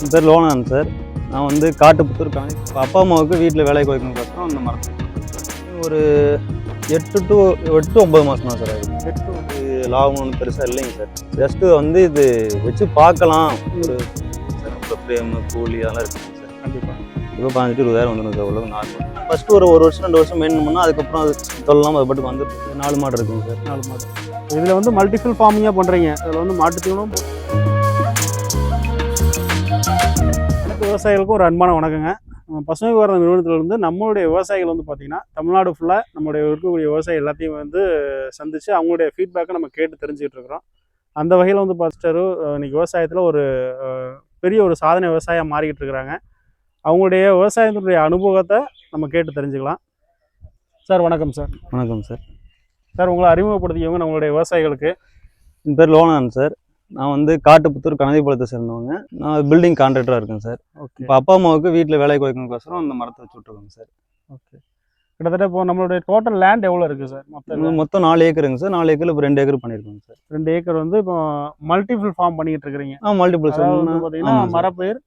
என் பேர் லோனன் சார். நான் வந்து காட்டுப்புத்தூர் காணி அப்பா அம்மாவுக்கு வீட்டில் வேலைக்கு வைக்கணுக்கோசரம் அந்த மரத்தை ஒரு எட்டு டு எட்டு ஒம்பது மாதம் தான் சார் ஆகுது. எட்டு லாபம் ஒன்றும் பெருசாக இல்லைங்க சார். ஜஸ்ட்டு வந்து இது வச்சு பார்க்கலாம். ஒரு ஃப்ரேமு கூலி அதெல்லாம் இருக்குங்க சார். கண்டிப்பாக இப்போ பதினெட்டு இருபதாயிரம் வந்துடும் சார் உள்ள நார்மல் ஃபஸ்ட்டு ஒரு ஒரு வருஷம் ரெண்டு வருஷம் மெயின் பண்ணால் அதுக்கப்புறம் அது சொல்லலாம் அது பாட்டுக்கு வந்துட்டு நாலு மாடு இருக்குங்க சார். நாலு மாடு. இதில் வந்து மல்டிபிள் ஃபார்மிங்காக பண்ணுறீங்க இதில் வந்து மாட்டுத் தீவனம் விவசாயிகளுக்கும் ஒரு அன்பான வணக்கங்க. நம்ம பசுமை பாரத நிறுவனத்திலிருந்து நம்மளுடைய விவசாயிகள் வந்து பார்த்திங்கன்னா தமிழ்நாடு ஃபுல்லாக நம்மளுடைய இருக்கக்கூடிய விவசாயி எல்லாத்தையும் வந்து சந்தித்து அவங்களுடைய ஃபீட்பேக்கை நம்ம கேட்டு தெரிஞ்சுக்கிட்டு இருக்கிறோம். அந்த வகையில் வந்து பார்த்துட்டாரு இன்னைக்கு விவசாயத்தில் ஒரு பெரிய ஒரு சாதனை விவசாயம் மாறிக்கிட்டு இருக்கிறாங்க. அவங்களுடைய விவசாயத்தினுடைய அனுபவத்தை நம்ம கேட்டு தெரிஞ்சுக்கலாம். சார் வணக்கம் சார். வணக்கம் சார். சார் உங்களை அறிமுகப்படுத்தியவங்க நம்மளுடைய விவசாயிகளுக்கு. என் பேர் லோனன் சார். நான் வந்து காட்டுப்புத்தூர் கனதிபாளத்தை சேர்ந்தவங்க. நான் பில்டிங் கான்ட்ராக்டராக இருக்கேன் சார். ஓகே இப்போ அப்பா அம்மாவுக்கு வீட்டில் வேலைக்கு வைக்கணுக்கோசரம் அந்த மரத்தை வச்சு விட்ருக்கோங்க சார். ஓகே கிட்டத்தட்ட இப்போ நம்மளுடைய டோட்டல் லேண்ட் எவ்வளோ இருக்குது சார்? மொத்தம் மொத்தம் நாலு ஏக்கருங்க சார். நாலு ஏக்கரில் இப்போ ரெண்டு ஏக்கர் பண்ணியிருக்கோங்க சார். ரெண்டு ஏக்கர் வந்து இப்போ மல்டிபிள் ஃபார்ம் பண்ணிக்கிட்டு இருக்கிறீங்க. ஆ மல்டிபிள் பார்த்தீங்கன்னா மரப்பயிர்.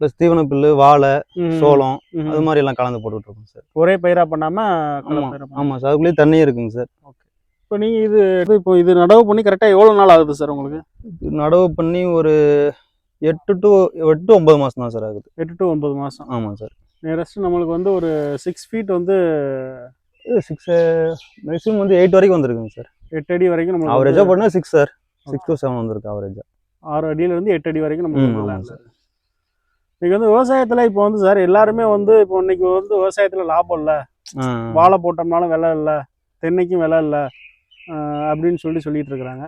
ப்ளஸ் தீவன புல்லு வாழை சோளம் அது மாதிரி எல்லாம் கலந்து போட்டுட்டு இருக்கோம் சார். ஒரே பயிராக பண்ணாமல் ஆமாம் சார். அதுக்குள்ளேயே தண்ணியும் இருக்குங்க சார். இப்போ நீங்கள் இது இப்போ இது நடவு பண்ணி கரெக்டாக எவ்வளோ நாள் ஆகுது சார் உங்களுக்கு? இது நடவு பண்ணி ஒரு எட்டு டு எட்டு ஒம்பது மாதம் தான் சார் ஆகுது. எட்டு டு ஒன்பது மாதம் ஆமாம் சார். நியரஸ்ட் நம்மளுக்கு வந்து ஒரு சிக்ஸ் ஃபீட் வந்து சிக்ஸ் மேக்ஸிமம் வந்து எயிட் வரைக்கும் வந்திருக்குங்க சார். எட்டு அடி வரைக்கும் நம்மளுக்கு ஆவரேஜாக வந்து போட்டால் six sir. Six to seven வந்திருக்கு ஆவரேஜாக ஆறு அடியிலேருந்து எட்டு அடி வரைக்கும் ம், நம்மளுக்கு ஆமாம் land சார். இன்னைக்கு வந்து விவசாயத்தில் இப்போ வந்து சார் எல்லாருமே வந்து இப்போ இன்னைக்கு வந்து விவசாயத்தில் லாபம் இல்லை. வாழை போட்டோம்னாலும் விலை இல்லை. தென்னைக்கும் விலை இல்லை. அப்படின்னு சொல்லி சொல்லிட்டு இருக்கிறாங்க.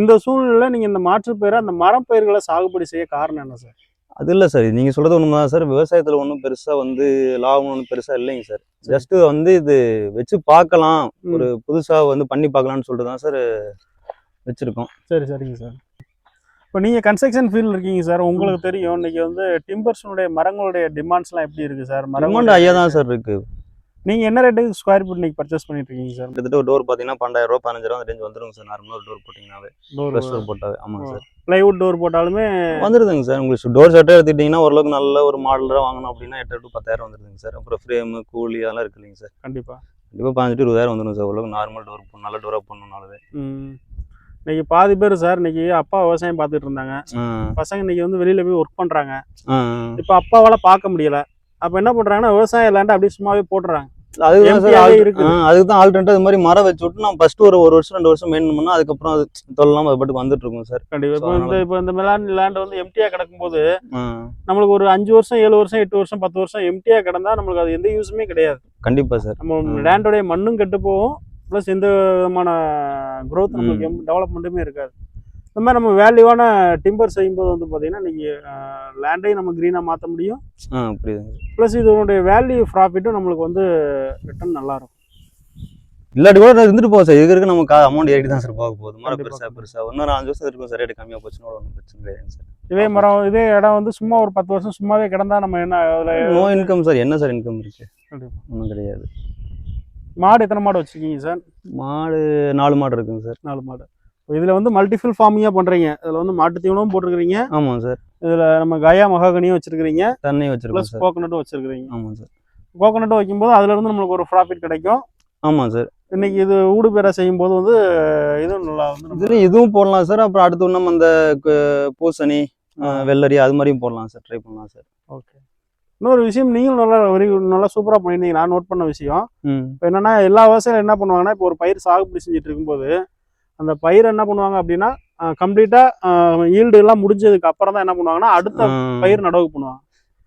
இந்த சூழ்நிலையில் நீங்கள் இந்த மாற்றுப் பயிரை அந்த மரம் பயிர்களை சாகுபடி செய்ய காரணம் என்ன சார்? அது இல்லை சார். நீங்கள் சொல்கிறது ஒன்று தான் சார். விவசாயத்தில் ஒன்றும் பெருசாக வந்து லாபம் ஒன்றும் பெருசாக இல்லைங்க சார். ஜஸ்ட்டு வந்து இது வச்சு பார்க்கலாம். ஒரு புதுசாக வந்து பண்ணி பார்க்கலாம்னு சொல்லிட்டு தான் சார் வச்சுருக்கோம். சரி சரிங்க சார். இப்போ நீங்கள் கன்ஸ்ட்ரக்ஷன் ஃபீல்டில் இருக்கீங்க சார். உங்களுக்கு தெரியும். இன்னைக்கு வந்து டிம்பர்ஸுடைய மரங்களுடைய டிமாண்ட்ஸ்லாம் எப்படி இருக்குது சார்? அமௌண்ட் ஐயா தான் சார் இருக்குது நீங்கள் என்ன ரேட்டுக்கு ஸ்கொயர் ஃபீட் இன்னைக்கு பர்ச்சேஸ் பண்ணிட்டு இருக்கீங்க சார் கிட்டத்தட்ட ஒரு டோர் பார்த்தீங்கன்னா பன்னெண்டாயிரம் ரூபா பதினஞ்சாயிரம் அந்த ரேஞ்ச் வந்துருங்க சார் நார்மலாக ஒரு டோர் போட்டிங்கனாவே டோர் டோர் போட்டாவே. ஆமாங்க சார் ப்ளைவுட் டோர் போட்டாலுமே வந்துருதுங்க சார் உங்களுக்கு டோர் செட்டாக எடுத்துக்கிட்டிங்கன்னா ஓரளவுக்கு நல்ல ஒரு மாடலாக வாங்கணும் அப்படின்னா எட்டு டு பத்தாயிரம் வந்துருதுங்க சார் அப்புறம் ஃப்ரேமு கூலி அதெல்லாம் இருக்கு இல்லைங்க சார் கண்டிப்பாக கண்டிப்பாக பதினஞ்சு இருபதாயிரம் வந்துடும் சார் ஓரளவுக்கு நார்மல் டோர் நல்ல டோராக போடணும்னாலே இன்னைக்கு பாதி பேர் சார் இன்னைக்கு அப்பா விவசாயம் பார்த்துட்டு இருந்தாங்க. பசங்க இன்னைக்கு வந்து வெளியில போய் ஒர்க் பண்றாங்க. இப்போ அப்பாவால பார்க்க முடியல. அப்ப என்ன பண்றாங்கன்னா விவசாய லேண்ட் அப்படியே சும்மாவே போட்டுறாங்க. அதுக்கு தான் Empty-யாவே சார். அதுக்கு தான் ஆல்டர்னேட் அது மாதிரி மரம் வச்சு விட்டு நான் ஃபர்ஸ்ட் ஒரு ஒரு வருஷம் ரெண்டு வருஷம் மெயின் பண்ணால் அதுக்கப்புறம் அது தொல்லாம் அது பாட்டுக்கு வந்துட்டு இருக்கும் சார். கண்டிப்பா. இப்போ இந்த இப்போ இந்த மெலான் லேண்ட் வந்து எம்டியா கிடக்கும்போது ஆ, நம்மளுக்கு ஒரு அஞ்சு வருஷம் ஏழு வருஷம் எட்டு வருஷம் பத்து வருஷம் எம்டியா கிடந்தா நம்மளுக்கு அது எந்த யூஸுமே கிடையாது. கண்டிப்பா சார். நம்ம. லேண்டோடைய மண்ணும் கெட்டு போகும். ப்ளஸ் எந்த விதமான growth நம்மளுக்கு டெவலப்மெண்ட்டுமே இருக்காது. இந்த மாதிரி நம்ம வேல்யூவான டிம்பர் செய்யும்போது வந்து பார்த்தீங்கன்னா நீங்கள் லேண்டையும் நம்ம க்ரீனாக மாற்ற முடியும். ஆ புரியுதுங்க ப்ளஸ் இதனுடைய வேல்யூ ப்ராஃபிட்டும் நம்மளுக்கு வந்து ரிட்டர்ன் நல்லா இருக்கும் இல்லாட்டி கூட இருந்துட்டு போகும் சார். இதுக்கு இருக்கு நமக்கு அமௌண்ட் ஏறி தான் சார் போக போகுது. மரம் கண்டிப்பா. பெருசா பெருசா. இன்னொரு அஞ்சு வருஷம் இருக்கும் சார். ரேட்டு கம்மியாக போச்சுன்னா ஒன்றும் பிரச்சனை கிடையாது சார். இதே மரம் இதே இடம் வந்து சும்மா ஒரு பத்து வருஷம் சும்மாவே கிடந்தா நம்ம என்ன அதில் நோ இன்கம் சார். என்ன சார் இன்கம் இருக்கு. ஒன்றும் கிடையாது. மாடு எத்தனை மாடு வச்சிருக்கீங்க சார்? மாடு நாலு மாடு இருக்குங்க சார். நாலு மாடு. இதில் வந்து மல்டிஃபில் ஃபார்மிங்காக பண்ணுறீங்க இதில் வந்து மாட்டு தீவனமும் போட்டிருக்கிறீங்க. ஆமாம் சார். இதில் நம்ம கயா மகாகனியும் வச்சிருக்கிறீங்க. தண்ணி வச்சிருக்கோம் ப்ளஸ் கோகனட்டும் வச்சிருக்கிறீங்க. ஆமாம் சார். கோகனட்டும் வைக்கும்போது அதுல இருந்து நம்மளுக்கு ஒரு ப்ராஃபிட் கிடைக்கும். ஆமாம் சார். இன்னைக்கு இது ஊடு பேர செய்யும் போது வந்து இதுவும் நல்லா வந்து நம்ம- இதுவும் போடலாம் சார். அப்புறம் அடுத்து இன்னும் அந்த பூசணி வெள்ளரி அது மாதிரியும் போடலாம் சார். ட்ரை பண்ணலாம் சார். ஓகே இன்னொரு விஷயம் நீங்களும் நல்லா வெரி நல்லா சூப்பராக பண்ணியிருந்தீங்க. நான் நோட் பண்ண விஷயம். இப்போ என்னன்னா எல்லா விவசாயிகள் என்ன பண்ணுவாங்கன்னா இப்போ ஒரு பயிர் சாகுபடி செஞ்சுட்டு இருக்கும்போது அந்த பயிர் என்ன பண்ணுவாங்க அப்படின்னா கம்ப்ளீட்டாக ஈல்டு எல்லாம் முடிஞ்சதுக்கு அப்புறம் தான் என்ன பண்ணுவாங்கன்னா அடுத்த பயிர் நடவு பண்ணுவாங்க.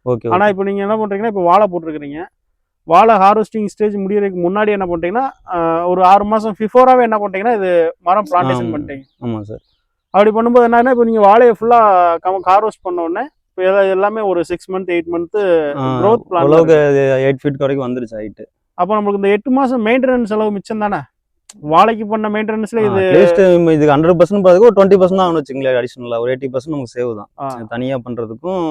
ஓகே ஆனால் இப்போ நீங்கள் என்ன பண்ணுறீங்கன்னா இப்போ வாழை போட்டிருக்கிறீங்க. வாழை ஹார்வெஸ்டிங் ஸ்டேஜ் முடியறதுக்கு முன்னாடி என்ன பண்ணிட்டீங்கன்னா ஒரு ஆறு மாதம் பிஃபோராகவே என்ன பண்ணிட்டீங்கன்னா இது மரம் பிளான்டேஷன் ஆமா. பண்ணிட்டீங்க. ஆமாம் சார் அப்படி பண்ணும்போது என்னன்னா இப்போ நீங்கள் வாழையை ஃபுல்லாக ஹார்வெஸ்ட் பண்ண உடனே இப்போ எல்லாம் ஒரு six month eight month growth plan அளவுக்கு எயிட் ஃபீட் வரைக்கும் வந்துருச்சு ஹைட்டு அப்போ நம்மளுக்கு இந்த எட்டு மாதம் மெயின்டெனன்ஸ் செலவு மிச்சம் தானே? வாழைக்கு பண்ண மெயின்டெனன்ஸ்ல இது இதுக்கு ஹண்ட்ரட் பர்சன்ட் பார்த்துக்கு ஒரு டுவெண்ட்டி பர்சன்ட் ஆகணும் வச்சுங்களேன் அடிஷனலாக ஒரு எயிட்டி பர்சன்ட் நமக்கு சேவ் தான். தனியாக பண்ணுறதுக்கும்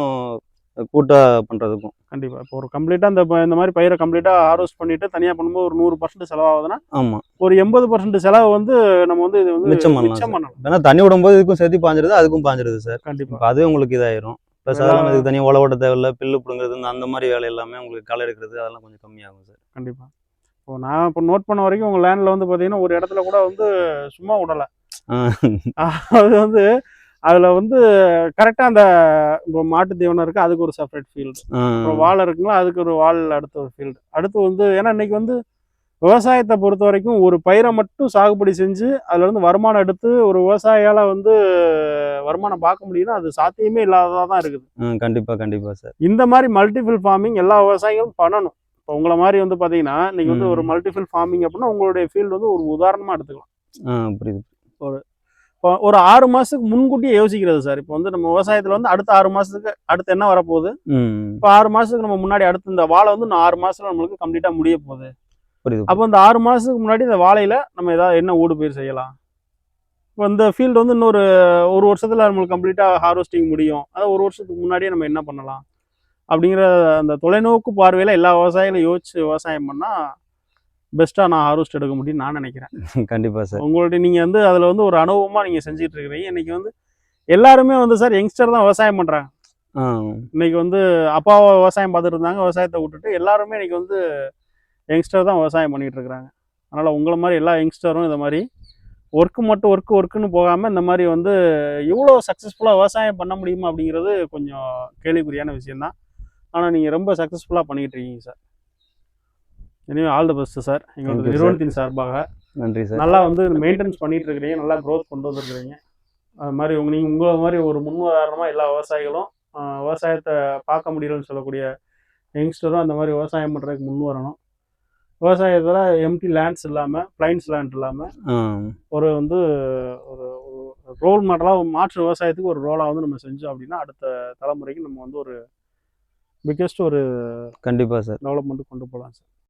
கூட்டா பண்ணுறதுக்கும் கண்டிப்பா. இப்போ ஒரு கம்ப்ளீட்டாக இந்த ப- இந்த மாதிரி பயிரை கம்ப்ளீட்டாக ஹார்வெஸ்ட் பண்ணிட்டு தனியாக பண்ணும்போது ஒரு நூறு பர்சன்ட் செலவாகுதுன்னா ஆமாம் ஒரு எண்பது பர்சன்ட் செலவு வந்து நம்ம வந்து இது வந்து மிச்சம் பண்ணலாம் ஏன்னா தண்ணி விடும்போது இதுக்கும் சேர்த்து பாஞ்சிருது அதுக்கும் பாஞ்சிருது சார். கண்டிப்பா. அதுவே உங்களுக்கு இதாயிரும். ப்ளஸ் அதெல்லாம் இதுக்கு தனியாக உழ ஓட்ட தேவையில்ல பில்லு பிடுங்குறது அந்த மாதிரி வேலை எல்லாமே உங்களுக்கு களை எடுக்கிறது அதெல்லாம் கொஞ்சம் கம்மியாகும் சார். கண்டிப்பாக இப்போ நான் இப்போ நோட் பண்ண வரைக்கும் உங்கள் லேண்டில் வந்து பார்த்தீங்கன்னா ஒரு இடத்துல கூட வந்து சும்மா விடலை. அது வந்து அதில் வந்து கரெக்டாக அந்த இப்போ மாட்டு தீவனம் இருக்குது அதுக்கு ஒரு செப்பரேட் ஃபீல்டு அப்புறம் வாழை இருக்குங்களா அதுக்கு ஒரு வால் அடுத்த ஒரு ஃபீல்டு அடுத்து வந்து ஏன்னா இன்னைக்கு வந்து விவசாயத்தை பொறுத்த வரைக்கும் ஒரு பயிரை மட்டும் சாகுபடி செஞ்சு அதுல இருந்து வருமானம் எடுத்து ஒரு விவசாயியால வந்து வருமானம் பார்க்க முடியும்னா அது சாத்தியமே இல்லாததாக தான் இருக்குது. கண்டிப்பாக கண்டிப்பாக சார். இந்த மாதிரி மல்டிபிள் ஃபார்மிங் எல்லா விவசாயிகளும் பண்ணணும். இப்போ உங்களை மாதிரி வந்து பார்த்தீங்கன்னா இன்னைக்கு வந்து ஒரு ம். மல்டிபிள் ஃபார்மிங் அப்படின்னா உங்களுடைய ஃபீல்டு வந்து ஒரு உதாரணமாக எடுத்துக்கலாம். புரியுது இப்போ ஒரு ஆறு மாதத்துக்கு முன்கூட்டியே யோசிக்கிறது சார். இப்போ வந்து நம்ம விவசாயத்தில் வந்து அடுத்த ஆறு மாதத்துக்கு அடுத்து என்ன வரப்போகுது? இப்போ ஆறு மாதத்துக்கு நம்ம முன்னாடி அடுத்து இந்த வாழை வந்து ஆறு மாதத்துல நம்மளுக்கு கம்ப்ளீட்டாக முடிய போகுது. புரியுது அப்போ இந்த ஆறு மாதத்துக்கு முன்னாடி இந்த வாழையில் நம்ம ஏதாவது என்ன ஊடு பயிர் செய்யலாம்? இப்போ இந்த ஃபீல்டு வந்து இன்னொரு ஒரு வருஷத்தில் நம்மளுக்கு கம்ப்ளீட்டாக ஹார்வெஸ்டிங் முடியும். அதாவது ஒரு வருஷத்துக்கு முன்னாடியே நம்ம என்ன பண்ணலாம்? அப்படிங்கிற அந்த தொலைநோக்கு பார்வையில் எல்லா விவசாயிகளும் யோசிச்சு விவசாயம் பண்ணால் பெஸ்ட்டாக நான் ஹார்வெஸ்ட் எடுக்க முடியும்னு நான் நினைக்கிறேன். கண்டிப்பாக சார். உங்கள்ட்ட நீங்கள் வந்து அதில் வந்து ஒரு அனுபவமாக நீங்கள் செஞ்சுட்டு இருக்கிறீங்க. இன்னைக்கு வந்து எல்லாருமே வந்து சார் யங்ஸ்டர் தான் விவசாயம் பண்ணுறாங்க இன்னைக்கு வந்து அப்பாவை விவசாயம் பார்த்துட்டு இருந்தாங்க. விவசாயத்தை விட்டுட்டு எல்லாருமே இன்னைக்கு வந்து யங்ஸ்டர் தான் விவசாயம் பண்ணிட்டு இருக்கிறாங்க. அதனால் உங்களை மாதிரி எல்லா யங்ஸ்டரும் இந்த மாதிரி ஒர்க்கு மட்டும் ஒர்க்கு ஒர்க்குன்னு போகாமல் இந்த மாதிரி வந்து இவ்வளோ சக்ஸஸ்ஃபுல்லாக விவசாயம் பண்ண முடியுமா அப்படிங்கிறது கொஞ்சம் கேள்விக்குறியான விஷயம்தான். ஆனால் நீங்கள் ரொம்ப சக்ஸஸ்ஃபுல்லாக பண்ணிக்கிட்டு இருக்கீங்க சார் எனவே ஆல் த பெஸ்ட் சார் எங்களோட. நிறுவனத்தின் சார்பாக நன்றி சார் நல்லா வந்து மெயின்டெனன்ஸ் பண்ணிட்டு இருக்கிறீங்க. நல்லா க்ரோத் கொண்டு வந்திருக்கிறீங்க. அது மாதிரி உங்க நீங்கள் உங்களை மாதிரி ஒரு முன்னுதாரணமாக எல்லா விவசாயிகளும் விவசாயத்தை பார்க்க முடியலன்னு சொல்லக்கூடிய யங்ஸ்டரும் அந்த மாதிரி விவசாயம் பண்ணுறதுக்கு முன் வரணும் விவசாயத்தில் எம்டி லேண்ட்ஸ் இல்லாமல் பிளைன்ஸ் லேண்ட் இல்லாமல் ஒரு வந்து ஒரு ரோல் மாடலாக மாற்று விவசாயத்துக்கு ஒரு ரோலாக வந்து நம்ம செஞ்சோம் அப்படின்னா அடுத்த தலைமுறைக்கு நம்ம வந்து ஒரு பிக்கெஸ்ட் ஒரு கண்டிப்பாக சார். டெவலப்மெண்ட் கொண்டு போகலாம் சார்.